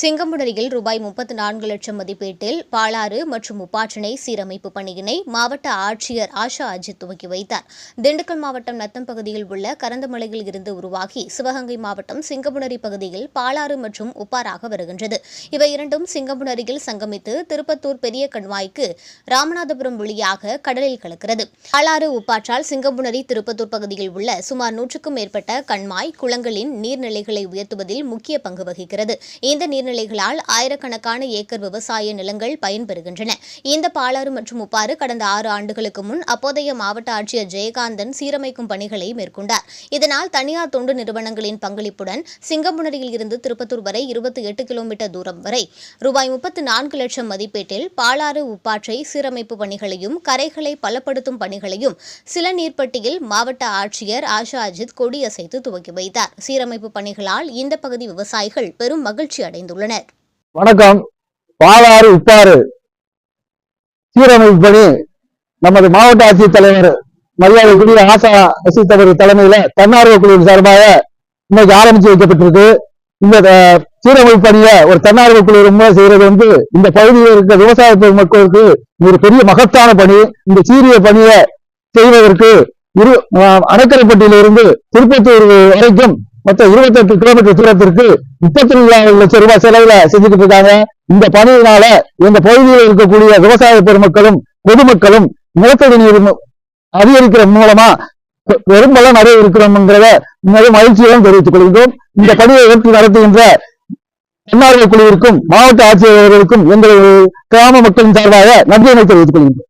சிங்கம்புணரியில் ரூபாய் முப்பத்து நான்கு லட்சம் மதிப்பீட்டில் பாலாறு மற்றும் உப்பாற்றினை சீரமைப்பு பணியினை மாவட்ட ஆட்சியர் ஆஷா அஜித் துவக்கி வைத்தார். திண்டுக்கல் மாவட்டம் நத்தம் பகுதியில் உள்ள கரந்தமலையில் இருந்து உருவாகி சிவகங்கை மாவட்டம் சிங்கம்புணரி பகுதியில் பாலாறு மற்றும் உப்பாறாக வருகின்றது. இவை இரண்டும் சிங்கம்புணரியில் சங்கமித்து திருப்பத்தூர் பெரிய கண்வாய்க்கு ராமநாதபுரம் வழியாக கடலில் கலக்கிறது. பாலாறு உப்பாற்றால் சிங்கம்புணரி திருப்பத்தூர் பகுதியில் உள்ள சுமார் நூற்றுக்கும் மேற்பட்ட கண்மாய் குளங்களின் நீர்நிலைகளை உயர்த்துவதில் முக்கிய பங்கு வகிக்கிறது. இந்த நீர்நிலைகளால் ஆயிரக்கணக்கான ஏக்கர் விவசாய நிலங்கள் பயன்பெறுகின்றன. இந்த பாலாறு மற்றும் உப்பாறு கடந்த ஆறு ஆண்டுகளுக்கு முன் அப்போதைய மாவட்ட ஆட்சியர் ஜெயகாந்தன் சீரமைக்கும் பணிகளை மேற்கொண்டார். இதனால் தனியார் தொண்டு நிறுவனங்களின் பங்களிப்புடன் சிங்கமுனரியில் இருந்து திருப்பத்தூர் வரை இருபத்தி எட்டு கிலோமீட்டர் தூரம் வரை ரூபாய் முப்பத்து நான்கு லட்சம் மதிப்பீட்டில் பாலாறு உப்பாற்றை சீரமைப்பு பணிகளையும் கரைகளை பலப்படுத்தும் பணிகளையும் சில நீர்ப்பட்டியில் மாவட்ட ஆட்சியர் ஆஷா அஜித் கொடியசைத்து துவக்கி வைத்தார். சீரமைப்பு பணிகளால் இந்த பகுதி விவசாயிகள் பெரும் மகிழ்ச்சி அடைந்துள்ளனர். வணக்கம். பாலாறு உப்பாறு சீரமைப்பு பணி நமது மாவட்ட ஆட்சித்தலைவர் மரியாதைக்குரிய ஆசா ரசித்தவர் தலைமையில தன்னார்வ குழுவின் சார்பாக இன்னைக்கு ஆரம்பிச்சு வைக்கப்பட்டிருக்கு. இந்த சீரமைப்பு பணியை ஒரு தன்னார்வ குழு ரொம்ப செய்யறது வந்து இந்த பகுதியில் இருக்க விவசாய பெருமக்களுக்கு ஒரு பெரிய மகத்தான பணி. இந்த சீரிய பணியை செய்வதற்கு இரு அணைக்கரைப்பட்டியிலிருந்து திருப்பத்தூர் வரைக்கும் மொத்தம் இருபத்தெட்டு கிலோமீட்டர் தூரத்திற்கு முப்பத்தி நாலு லட்சம் ரூபாய் செலவுல செஞ்சுக்கிட்டு இருக்காங்க இந்த பணியினால இந்த பகுதியில் இருக்கக்கூடிய விவசாய பெருமக்களும் பொதுமக்களும் நிலத்தடி நீர் அதிகரிக்கிற மூலமா பெ- நிறைய இருக்கிறோம்ங்கிறத மிக மகிழ்ச்சியுடன் தெரிவித்துக் கொள்கின்றோம். இந்த பணியை ஏற்று நடத்துகின்ற தன்னார்வ குழுவிற்கும் மாவட்ட ஆட்சியர்களுக்கும் எங்கள் கிராம மக்களின் சார்பாக நன்றியினை தெரிவித்துக் கொள்கின்றோம்.